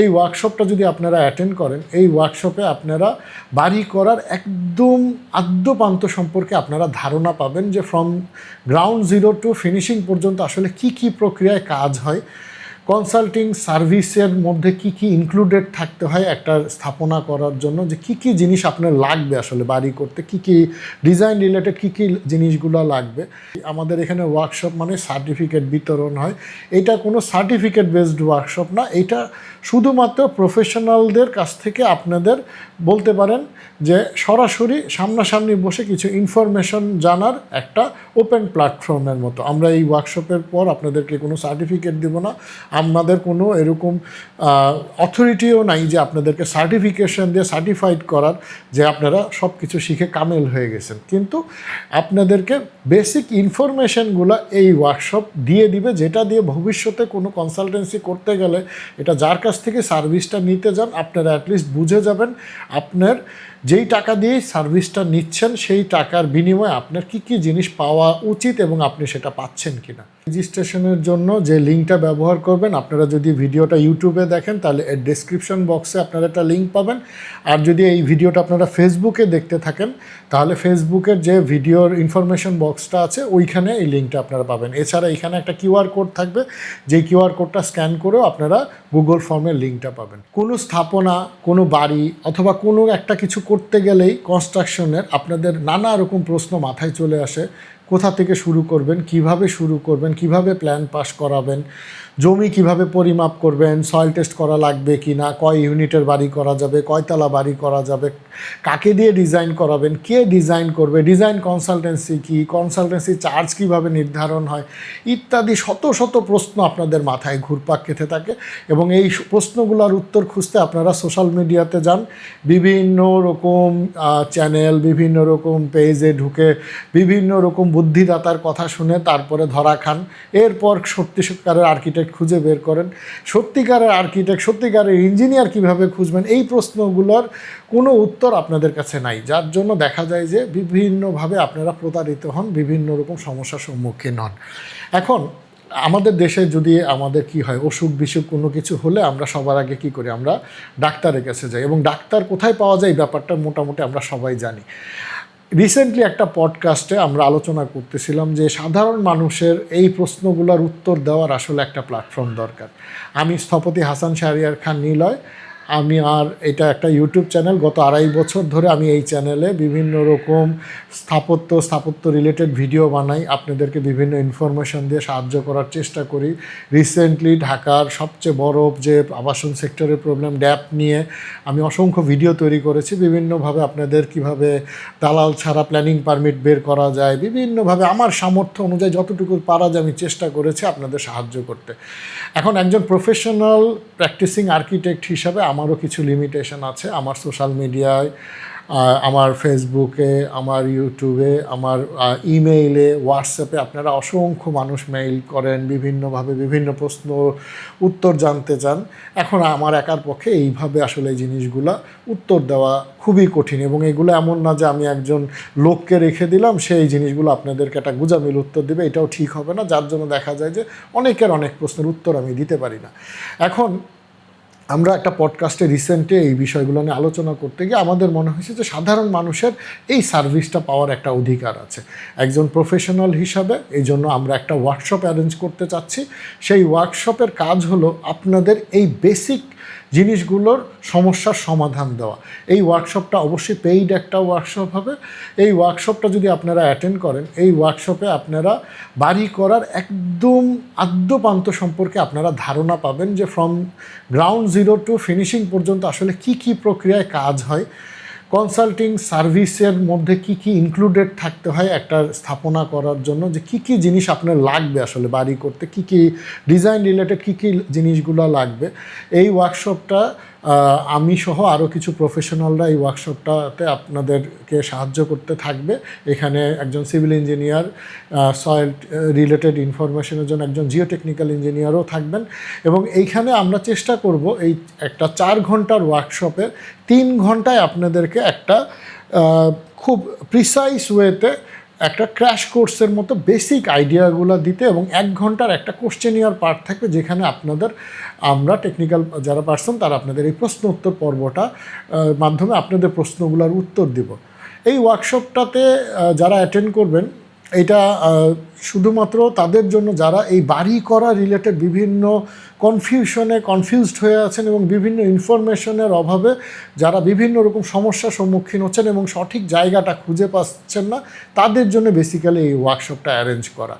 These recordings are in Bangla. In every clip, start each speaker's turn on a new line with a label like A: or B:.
A: এই ওয়ার্কশপটা যদি আপনারা অ্যাটেন্ড করেন, এই ওয়ার্কশপে আপনারা বাড়ি করার একদম আদ্যপান্ত সম্পর্কে আপনারা ধারণা পাবেন যে from ground zero to finishing পর্যন্ত আসলে কি কি প্রক্রিয়ায় কাজ হয়। কনসাল্টিং সার্ভিসের মধ্যে কি কি ইনক্লুডেড থাকতে হয় একটা স্থাপনা করার জন্য? যে কি কি জিনিস আপনার লাগবে আসলে বাড়ি করতে? কি কি ডিজাইন রিলেটেড কি কি জিনিসগুলো লাগবে? আমাদের এখানে ওয়ার্কশপ মানে সার্টিফিকেট বিতরণ হয়। এটা কোনো সার্টিফিকেট বেসড ওয়ার্কশপ না। এটা শুধুমাত্র প্রফেশনালদের কাছ থেকে আপনাদের বলতে পারেন যে সরাসরি সামনাসামনি বসে কিছু ইনফরমেশন জানার একটা ওপেন প্ল্যাটফর্মের মতো। আমরা এই ওয়ার্কশপের পর আপনাদেরকে কোনো সার্টিফিকেট দিব না। আমাদের কোনো এরকম অথরিটিও নাই যে আপনাদেরকে সার্টিফিকেশন দিয়ে সার্টিফাইড করার যে আপনারা সব কিছু শিখে কামেল হয়ে গেছেন। কিন্তু আপনাদেরকে বেসিক ইনফরমেশনগুলো এই ওয়ার্কশপ দিয়ে দিবে, যেটা দিয়ে ভবিষ্যতে কোনো কনসালটেন্সি করতে গেলে এটা যার কাছ থেকে সার্ভিসটা নিতে যান, আপনারা অ্যাটলিস্ট বুঝে যাবেন আপনার যেই টাকা দিয়ে সার্ভিসটা নিচ্ছেন, সেই টাকার বিনিময়ে আপনার কি কি জিনিস পাওয়া উচিত এবং আপনি সেটা পাচ্ছেন কিনা? রেজিস্ট্রেশনের জন্য যে লিঙ্কটা ব্যবহার করবেন, আপনারা যদি ভিডিওটা ইউটিউবে দেখেন, তাহলে এর ডেসক্রিপশন বক্সে আপনারা একটা লিঙ্ক পাবেন। আর যদি এই ভিডিওটা আপনারা ফেসবুকে দেখতে থাকেন, তাহলে ফেসবুকের যে ভিডিওর ইনফরমেশন বক্সটা আছে, ওইখানে এই লিঙ্কটা আপনারা পাবেন। এছাড়া এখানে একটা কিউআর কোড থাকবে, যেই কিউআর কোডটা স্ক্যান করেও আপনারা গুগল ফর্মের লিঙ্কটা পাবেন। কোনো স্থাপনা, কোনো বাড়ি অথবা কোনো একটা কিছু করতে গেলেই কনস্ট্রাকশনের আপনাদের নানা রকম প্রশ্ন মাথায় চলে আসে। কোথা থেকে শুরু করবেন, কীভাবে শুরু করবেন, কীভাবে প্ল্যান পাস করাবেন, জমি কীভাবে পরিমাপ করবেন সয়েল টেস্ট করা লাগবে কি না কয় ইউনিটের বাড়ি করা যাবে কয়তলা বাড়ি করা যাবে, কাকে দিয়ে ডিজাইন করাবেন, কে ডিজাইন করবে ডিজাইন কনসালটেন্সি কি কনসালটেন্সি চার্জ কীভাবে নির্ধারণ হয়, ইত্যাদি শত শত প্রশ্ন আপনাদের মাথায় ঘুরপাক খেতে থাকে এবং এই প্রশ্নগুলোর উত্তর খুঁজতে আপনারা সোশ্যাল মিডিয়াতে যান। বিভিন্ন রকম চ্যানেল বিভিন্ন রকম পেজে ঢুকে, বিভিন্ন রকম বুদ্ধিদাতার কথা শুনে তারপরে ধরা খান। এরপর সত্যি সত্যিকারের আর্কিটেক্ট খুঁজে বের করেন। সত্যিকারের আর্কিটেক্ট, সত্যিকারের ইঞ্জিনিয়ার কীভাবে খুঁজবেন? এই প্রশ্নগুলোর কোনো উত্তর আপনাদের কাছে নাই। যার জন্য দেখা যায় যে বিভিন্নভাবে আপনারা প্রতারিত হন, বিভিন্ন রকম সমস্যার সম্মুখীন হন। এখন আমাদের দেশে যদি আমাদের কি হয়, অসুখ বিসুখ কোনো কিছু হলে আমরা সবার আগে কি করি? আমরা ডাক্তারের কাছে যাই। এবং ডাক্তার কোথায় পাওয়া যায় ব্যাপারটা মোটামুটি আমরা সবাই জানি। রিসেন্টলি একটা পডকাস্টে আমরা আলোচনা করতেছিলাম যে সাধারণ মানুষের এই প্রশ্নগুলোর উত্তর দেওয়ার আসলে একটা প্ল্যাটফর্ম দরকার। আমি স্থপতি হাসান শাহরিয়ার খান নিলয় আমি আর এটা একটা ইউটিউব চ্যানেল গত আড়াই বছর ধরে আমি এই চ্যানেলে বিভিন্ন রকম স্থাপত্য স্থাপত্য রিলেটেড ভিডিও বানাই। আপনাদেরকে বিভিন্ন ইনফরমেশন দিয়ে সাহায্য করার চেষ্টা করি। রিসেন্টলি ঢাকার সবচেয়ে বড় যে আবাসন সেক্টরের প্রবলেম ড্যাপ নিয়ে আমি অসংখ্য ভিডিও তৈরি করেছি। বিভিন্নভাবে আপনাদের কীভাবে দালাল ছাড়া প্ল্যানিং পারমিট বের করা যায়, বিভিন্নভাবে আমার সামর্থ্য অনুযায়ী যতটুকু পারা যায় আমি চেষ্টা করেছি আপনাদের সাহায্য করতে। এখন একজন প্রফেশনাল প্র্যাকটিসিং আর্কিটেক্ট হিসাবে আমারও কিছু লিমিটেশন আছে আমার সোশ্যাল মিডিয়ায় আমার ফেসবুকে আমার ইউটিউবে আমার ইমেইলে হোয়াটসঅ্যাপে আপনারা অসংখ্য মানুষ মেইল করেন, বিভিন্নভাবে বিভিন্ন প্রশ্ন উত্তর জানতে চান। এখন আমার একার পক্ষে এইভাবে আসলে এই জিনিসগুলা উত্তর দেওয়া খুবই কঠিন এবং এগুলো এমন না যে আমি একজন লোককে রেখে দিলাম সেই জিনিসগুলো আপনাদেরকে একটা গুজামিল উত্তর দেবে, এটাও ঠিক হবে না। যার জন্য দেখা যায় যে অনেকের অনেক প্রশ্নের উত্তর আমি দিতে পারি না। এখন আমরা একটা পডকাস্টে রিসেন্টে এই বিষয়গুলো নিয়ে আলোচনা করতে গিয়ে আমাদের মনে হয়েছে যে সাধারণ মানুষের এই সার্ভিসটা পাওয়ার একটা অধিকার আছে। একজন প্রফেশনাল হিসাবে এই জন্য আমরা একটা ওয়ার্কশপ অ্যারেঞ্জ করতে চাচ্ছি। সেই ওয়ার্কশপের কাজ হলো আপনাদের এই বেসিক জিনিসগুলোর সমস্যার সমাধান দেওয়া। এই ওয়ার্কশপটা অবশ্যই পেইড একটা ওয়ার্কশপ হবে। এই ওয়ার্কশপটা যদি আপনারা অ্যাটেন্ড করেন, এই ওয়ার্কশপে আপনারা বাড়ি করার একদম আদ্যপান্ত সম্পর্কে আপনারা ধারণা পাবেন যে from ground zero to finishing পর্যন্ত আসলে কি কি প্রক্রিয়ায় কাজ হয়। কনসাল্টিং সার্ভিসের মধ্যে কি কি ইনক্লুডেড থাকতে হয় একটা স্থাপনা করার জন্য? যে কি কি জিনিস আপনার লাগবে আসলে বাড়ি করতে? কি কি ডিজাইন রিলেটেড কি কি জিনিসগুলো লাগবে? এই ওয়ার্কশপটা আমি সহ আরও কিছু প্রফেশনালরা এই ওয়ার্কশপটাতে আপনাদেরকে সাহায্য করতে থাকবে। এখানে একজন সিভিল ইঞ্জিনিয়ার সয়েল রিলেটেড ইনফরমেশনের জন্য একজন জিও টেকনিক্যাল ইঞ্জিনিয়ারও থাকবেন। এবং এইখানে আমরা চেষ্টা করব এই একটা চার ঘণ্টার ওয়ার্কশপে তিন ঘন্টায় আপনাদেরকে একটা খুব প্রিসাইস ওয়েতে একটা ক্র্যাশ কোর্সের মতো বেসিক আইডিয়াগুলো দিতে এবং এক ঘণ্টার একটা কোশ্চেনিয়ার পার্ট থাকবে যেখানে আপনাদের, আমরা টেকনিক্যাল যারা পার্সন তারা আপনাদের এই প্রশ্ন উত্তর পর্বটা মাধ্যমে আপনাদের প্রশ্নগুলোর উত্তর দিব। এই ওয়ার্কশপটাতে যারা অ্যাটেন্ড করবেন, এটা শুধুমাত্র তাদের জন্য, যারা এই বাড়ি করা রিলেটেড বিভিন্ন কনফিউশনে কনফিউজড হয়ে আছেন এবং বিভিন্ন ইনফরমেশনের অভাবে যারা বিভিন্ন রকম সমস্যার সম্মুখীন হচ্ছেন এবং সঠিক জায়গাটা খুঁজে পাচ্ছেন না, তাদের জন্য বেসিক্যালি এই ওয়ার্কশপটা অ্যারেঞ্জ করা।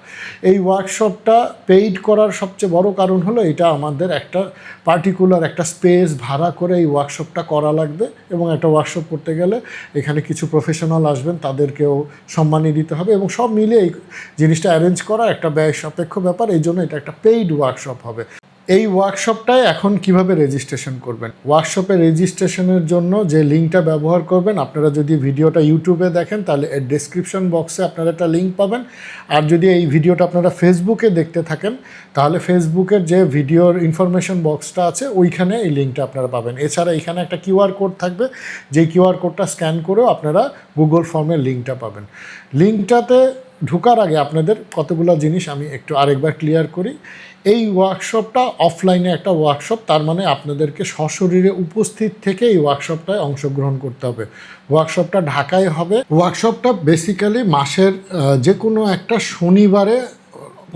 A: এই ওয়ার্কশপটা পেইড করার সবচেয়ে বড় কারণ হলো এটা আমাদের একটা পার্টিকুলার একটা স্পেস ভাড়া করে এই ওয়ার্কশপটা করা লাগবে এবং একটা ওয়ার্কশপ করতে গেলে এখানে কিছু প্রফেশনাল আসবেন, তাদেরকেও সম্মানী দিতে হবে এবং সব মিলে এই জিনিসটা অ্যারেঞ্জ করা একটা ব্যয় সাপেক্ষ ব্যাপার, এই জন্য এটা একটা পেইড ওয়ার্কশপ হবে। এই ওয়ার্কশপটায় এখন কীভাবে রেজিস্ট্রেশন করবেন? ওয়ার্কশপে রেজিস্ট্রেশনের জন্য যে লিঙ্কটা ব্যবহার করবেন, আপনারা যদি ভিডিওটা ইউটিউবে দেখেন, তাহলে এর ডেসক্রিপশন বক্সে আপনারা একটা লিঙ্ক পাবেন। আর যদি এই ভিডিওটা আপনারা ফেসবুকে দেখতে থাকেন, তাহলে ফেসবুকের যে ভিডিওর ইনফরমেশন বক্সটা আছে, ওইখানে এই লিঙ্কটা আপনারা পাবেন। এছাড়া এখানে একটা কিউআর কোড থাকবে, যেই কিউআর কোডটা স্ক্যান করেও আপনারা গুগল ফর্মের লিঙ্কটা পাবেন। লিঙ্কটাতে ঢোকার আগে আপনাদের কতগুলো জিনিস আমি একটু আরেকবার ক্লিয়ার করি। এই ওয়ার্কশপটা অফলাইনে একটা ওয়ার্কশপ তার মানে আপনাদেরকে সশরীরে উপস্থিত থেকে এই ওয়ার্কশপটায় অংশগ্রহণ করতে হবে। ওয়ার্কশপটা ঢাকায় হবে। ওয়ার্কশপটা বেসিক্যালি মাসের যে কোনো একটা শনিবারে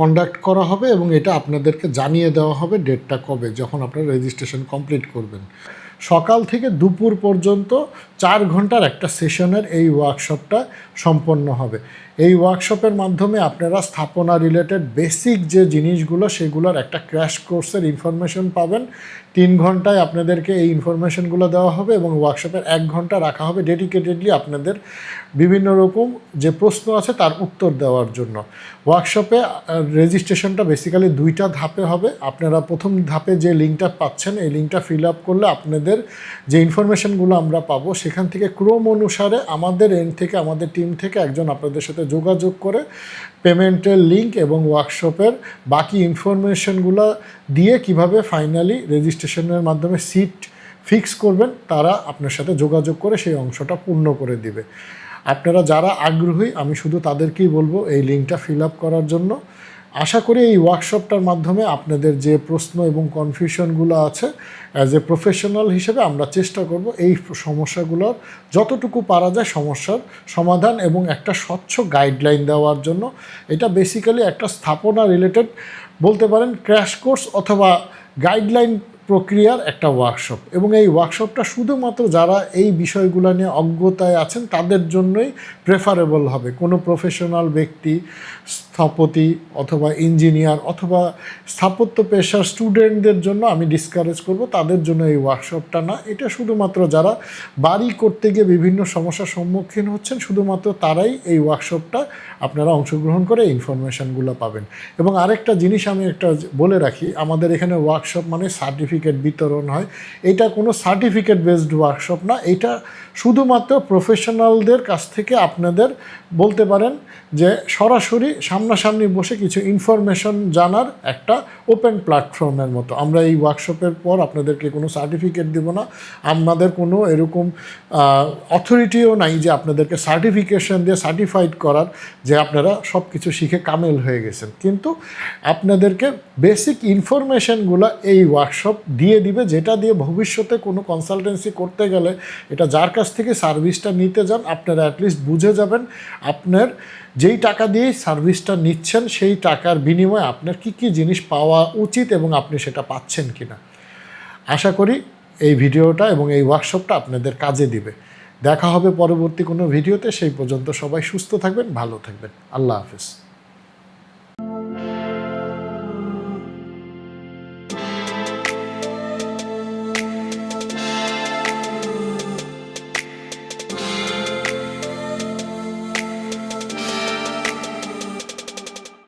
A: কন্ডাক্ট করা হবে এবং এটা আপনাদেরকে জানিয়ে দেওয়া হবে ডেটটা কবে, যখন আপনারা রেজিস্ট্রেশন কমপ্লিট করবেন। সকাল থেকে দুপুর পর্যন্ত চার ঘণ্টার একটা সেশনের এই ওয়ার্কশপটা সম্পন্ন হবে। এই ওয়ার্কশপের মাধ্যমে আপনারা স্থাপনা রিলেটেড বেসিক যে জিনিসগুলো, সেগুলোর একটা ক্র্যাশ কোর্সের ইনফরমেশন পাবেন। তিন ঘন্টায় আপনাদেরকে এই ইনফরমেশনগুলো দেওয়া হবে এবং ওয়ার্কশপের এক ঘণ্টা রাখা হবে ডেডিকেটেডলি আপনাদের বিভিন্ন রকম যে প্রশ্ন আছে তার উত্তর দেওয়ার জন্য। ওয়ার্কশপে রেজিস্ট্রেশনটা বেসিক্যালি দুইটা ধাপে হবে। আপনারা প্রথম ধাপে যে লিঙ্কটা পাচ্ছেন, এই লিঙ্কটা ফিল আপ করলে আপনাদের যে ইনফরমেশনগুলো আমরা পাবো, সেখান থেকে ক্রম অনুসারে আমাদের এন্ড থেকে, আমাদের টিম থেকে একজন আপনাদের সাথে যোগাযোগ করে পেমেন্টের লিঙ্ক এবং ওয়ার্কশপের বাকি ইনফরমেশনগুলো দিয়ে কীভাবে ফাইনালি রেজিস্ট্রেশনের মাধ্যমে সিট ফিক্স করবেন, তারা আপনার সাথে যোগাযোগ করে সেই অংশটা পূর্ণ করে দিবে। আপনারা যারা আগ্রহী, আমি শুধু তাদেরকেই বলব এই লিঙ্কটা ফিল আপ করার জন্য। আশা করি এই ওয়ার্কশপটার মাধ্যমে আপনাদের যে প্রশ্ন এবং কনফিউশনগুলো আছে অ্যাজ এ প্রফেশনাল হিসেবে আমরা চেষ্টা করব এই সমস্যাগুলোর যতটুকু পারা যায় সমস্যার সমাধান এবং একটা স্বচ্ছ গাইডলাইন দেওয়ার জন্য। এটা বেসিক্যালি একটা স্থাপনা রিলেটেড বলতে পারেন ক্র্যাশ কোর্স অথবা গাইডলাইন প্রক্রিয়ার একটা ওয়ার্কশপ এবং এই ওয়ার্কশপটা শুধুমাত্র যারা এই বিষয়গুলো নিয়ে অজ্ঞতায় আছেন, তাদের জন্যই প্রেফারেবল হবে। কোনো প্রফেশনাল ব্যক্তি স্থপতি অথবা ইঞ্জিনিয়ার অথবা স্থাপত্য পেশার স্টুডেন্টদের জন্য আমি ডিসকারেজ করব। তাদের জন্য এই ওয়ার্কশপটা না। এটা শুধুমাত্র যারা বাড়ি করতে গিয়ে বিভিন্ন সমস্যার সম্মুখীন হচ্ছেন, শুধুমাত্র তারাই এই ওয়ার্কশপটা আপনারা অংশগ্রহণ করে ইনফরমেশানগুলো পাবেন। এবং আরেকটা জিনিস আমি একটা বলে রাখি, আমাদের এখানে ওয়ার্কশপ মানে সার্টিফিকেট বিতরণ হয়। এটা কোনো সার্টিফিকেট বেসড ওয়ার্কশপ না। এটা শুধুমাত্র প্রফেশনালদের কাছ থেকে আপনাদের বলতে পারেন যে সরাসরি সামনাসামনি বসে কিছু ইনফরমেশন জানার একটা ওপেন প্ল্যাটফর্মের মতো। আমরা এই ওয়ার্কশপের পর আপনাদেরকে কোনো সার্টিফিকেট দেব না। আমাদের কোনো এরকম অথরিটিও নাই যে আপনাদেরকে সার্টিফিকেশন দিয়ে সার্টিফাইড করার, যে আপনারা সব কিছু শিখে কামেল হয়ে গেছেন। কিন্তু আপনাদেরকে বেসিক ইনফরমেশনগুলো এই ওয়ার্কশপ দিয়ে দিবে, যেটা দিয়ে ভবিষ্যতে কোনো কনসালটেন্সি করতে গেলে এটা যার কাছ থেকে সার্ভিসটা নিতে যান, আপনারা অ্যাটলিস্ট বুঝে যাবেন আপনার যেই টাকা দিয়েই সার্ভিসটা নিচ্ছেন সেই টাকার বিনিময়ে আপনার কি কি জিনিস পাওয়া উচিত এবং আপনি সেটা পাচ্ছেন কি না আশা করি এই ভিডিওটা এবং এই ওয়ার্কশপটা আপনাদের কাজে দিবে। দেখা হবে পরবর্তী কোনো ভিডিওতে। সেই পর্যন্ত সবাই সুস্থ থাকবেন, ভালো থাকবেন। আল্লাহ হাফিজ।